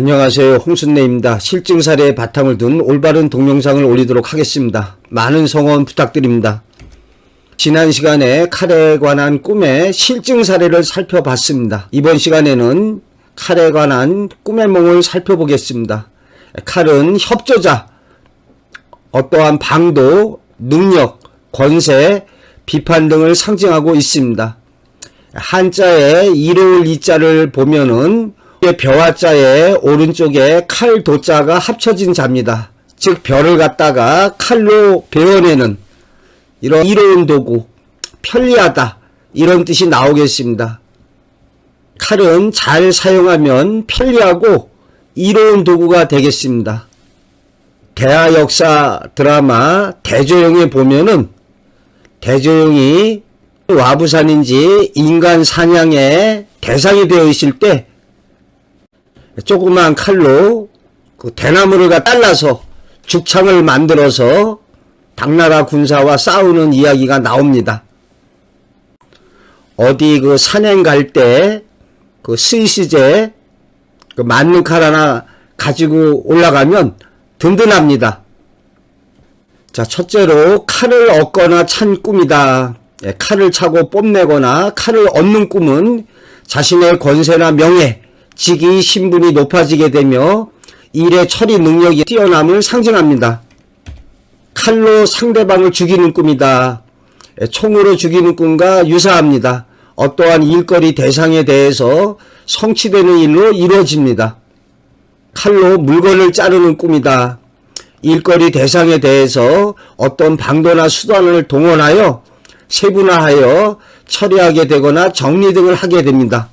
안녕하세요. 홍순례입니다. 실증 사례에 바탕을 둔 올바른 동영상을 올리도록 하겠습니다. 많은 성원 부탁드립니다. 지난 시간에 칼에 관한 꿈의 실증 사례를 살펴봤습니다. 이번 시간에는 칼에 관한 꿈의 몽을 살펴보겠습니다. 칼은 협조자, 어떠한 방도, 능력, 권세, 비판 등을 상징하고 있습니다. 한자에 이로울 이자를 보면은 벼화자의 오른쪽에 칼 도자가 합쳐진 자입니다. 즉 별을 갖다가 칼로 베어내는 이런 이로운 도구, 편리하다 이런 뜻이 나오겠습니다. 칼은 잘 사용하면 편리하고 이로운 도구가 되겠습니다. 대하 역사 드라마 대조영에 보면은 대조영이 와부산인지 인간 사냥의 대상이 되어 있을 때 조그만 칼로 그 대나무를 가 잘라서 죽창을 만들어서 당나라 군사와 싸우는 이야기가 나옵니다. 어디 그 산행 갈 때 그 스위스제 그 맞는 칼 하나 가지고 올라가면 든든합니다. 자, 첫째로 칼을 얻거나 찬 꿈이다. 예, 칼을 차고 뽐내거나 칼을 얻는 꿈은 자신의 권세나 명예, 직위, 신분이 높아지게 되며 일의 처리 능력이 뛰어남을 상징합니다. 칼로 상대방을 죽이는 꿈이다. 예, 총으로 죽이는 꿈과 유사합니다. 어떠한 일거리 대상에 대해서 성취되는 일로 이루어집니다. 칼로 물건을 자르는 꿈이다. 일거리 대상에 대해서 어떤 방도나 수단을 동원하여 세분화하여 처리하게 되거나 정리 등을 하게 됩니다.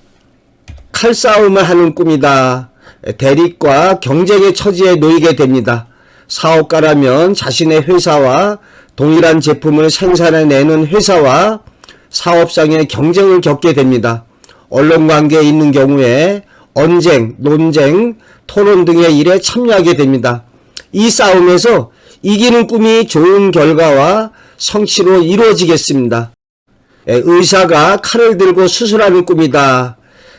칼싸움을 하는 꿈이다. 대립과 경쟁의 처지에 놓이게 됩니다. 사업가라면 자신의 회사와 동일한 제품을 생산해 내는 회사와 사업상의 경쟁을 겪게 됩니다. 언론 관계에 있는 경우에 언쟁, 논쟁, 토론 등의 일에 참여하게 됩니다. 이 싸움에서 이기는 꿈이 좋은 결과와 성취로 이루어지겠습니다. 예, 의사가 칼을 들고 수술하는 꿈이다.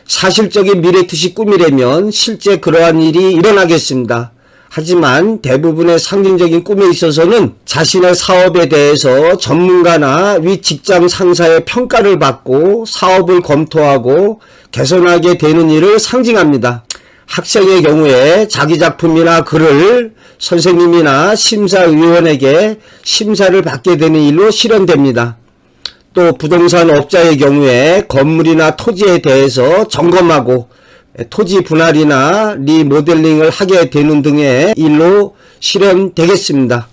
사실적인 미래투시 꿈이라면 실제 그러한 일이 일어나겠습니다. 하지만 대부분의 상징적인 꿈에 있어서는 자신의 사업에 대해서 전문가나 위 직장 상사의 평가를 받고 사업을 검토하고 개선하게 되는 일을 상징합니다. 학생의 경우에 자기 작품이나 글을 선생님이나 심사위원에게 심사를 받게 되는 일로 실현됩니다. 또 부동산 업자의 경우에 건물이나 토지에 대해서 점검하고 토지 분할이나 리모델링을 하게 되는 등의 일로 실현되겠습니다.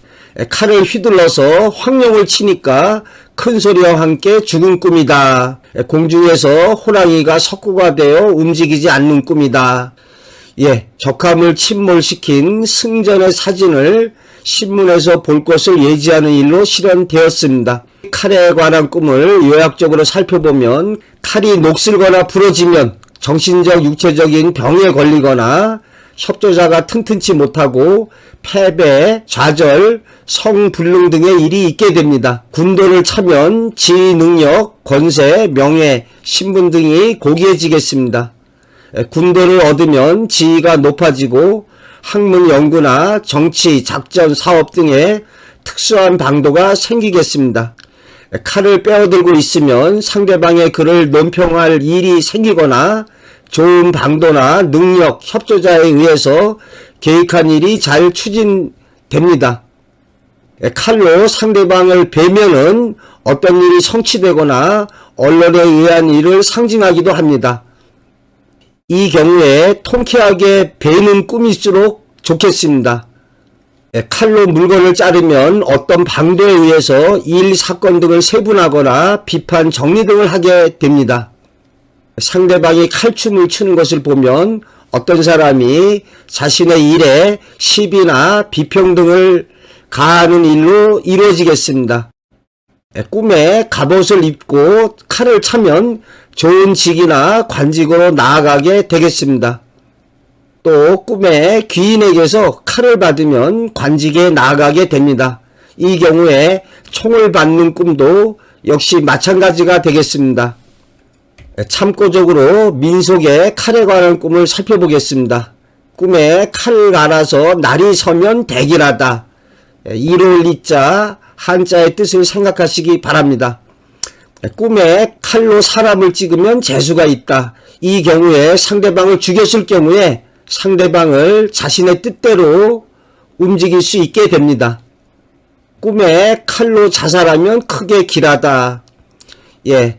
칼을 휘둘러서 황룡을 치니까 큰 소리와 함께 죽은 꿈이다. 공중에서 호랑이가 석고가 되어 움직이지 않는 꿈이다. 예, 적함을 침몰시킨 승전의 사진을 신문에서 볼 것을 예지하는 일로 실현되었습니다. 칼에 관한 꿈을 요약적으로 살펴보면 칼이 녹슬거나 부러지면 정신적, 육체적인 병에 걸리거나 협조자가 튼튼치 못하고 패배, 좌절, 성불능 등의 일이 있게 됩니다. 군도를 차면 지휘 능력, 권세, 명예, 신분 등이 고귀해지겠습니다. 군도를 얻으면 지위가 높아지고 학문 연구나 정치, 작전, 사업 등의 특수한 방도가 생기겠습니다. 칼을 빼어들고 있으면 상대방의 그를 논평할 일이 생기거나 좋은 방도나 능력, 협조자에 의해서 계획한 일이 잘 추진됩니다. 칼로 상대방을 베면은 어떤 일이 성취되거나 언론에 의한 일을 상징하기도 합니다. 이 경우에 통쾌하게 베는 꿈일수록 좋겠습니다. 예, 칼로 물건을 자르면 어떤 방도에 의해서 일, 사건 등을 세분하거나 비판, 정리 등을 하게 됩니다. 상대방이 칼춤을 추는 것을 보면 어떤 사람이 자신의 일에 시비나 비평 등을 가하는 일로 이루어지겠습니다. 예, 꿈에 갑옷을 입고 칼을 차면 좋은 직이나 관직으로 나아가게 되겠습니다. 또 꿈에 귀인에게서 칼을 받으면 관직에 나아가게 됩니다. 이 경우에 총을 받는 꿈도 역시 마찬가지가 되겠습니다. 참고적으로 민속의 칼에 관한 꿈을 살펴보겠습니다. 꿈에 칼 갈아서 날이 서면 대기하다. 이로울 이자 한자의 뜻을 생각하시기 바랍니다. 꿈에 칼로 사람을 찍으면 재수가 있다. 이 경우에 상대방을 죽였을 경우에 상대방을 자신의 뜻대로 움직일 수 있게 됩니다. 꿈에 칼로 자살하면 크게 길하다. 예.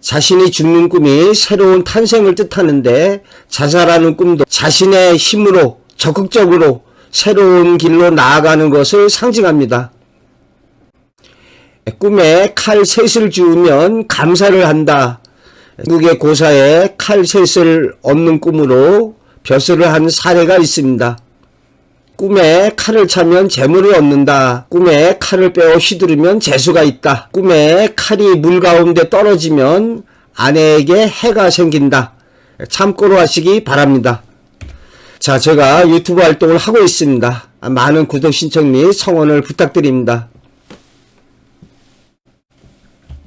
자신이 죽는 꿈이 새로운 탄생을 뜻하는데 자살하는 꿈도 자신의 힘으로 적극적으로 새로운 길로 나아가는 것을 상징합니다. 꿈에 칼 셋을 주우면 감사를 한다. 중국의 고사에 칼 셋을 얻는 꿈으로 벼슬을 한 사례가 있습니다. 꿈에 칼을 차면 재물을 얻는다. 꿈에 칼을 빼어 휘두르면 재수가 있다. 꿈에 칼이 물 가운데 떨어지면 아내에게 해가 생긴다. 참고로 하시기 바랍니다. 자, 제가 유튜브 활동을 하고 있습니다. 많은 구독 신청 및 성원을 부탁드립니다.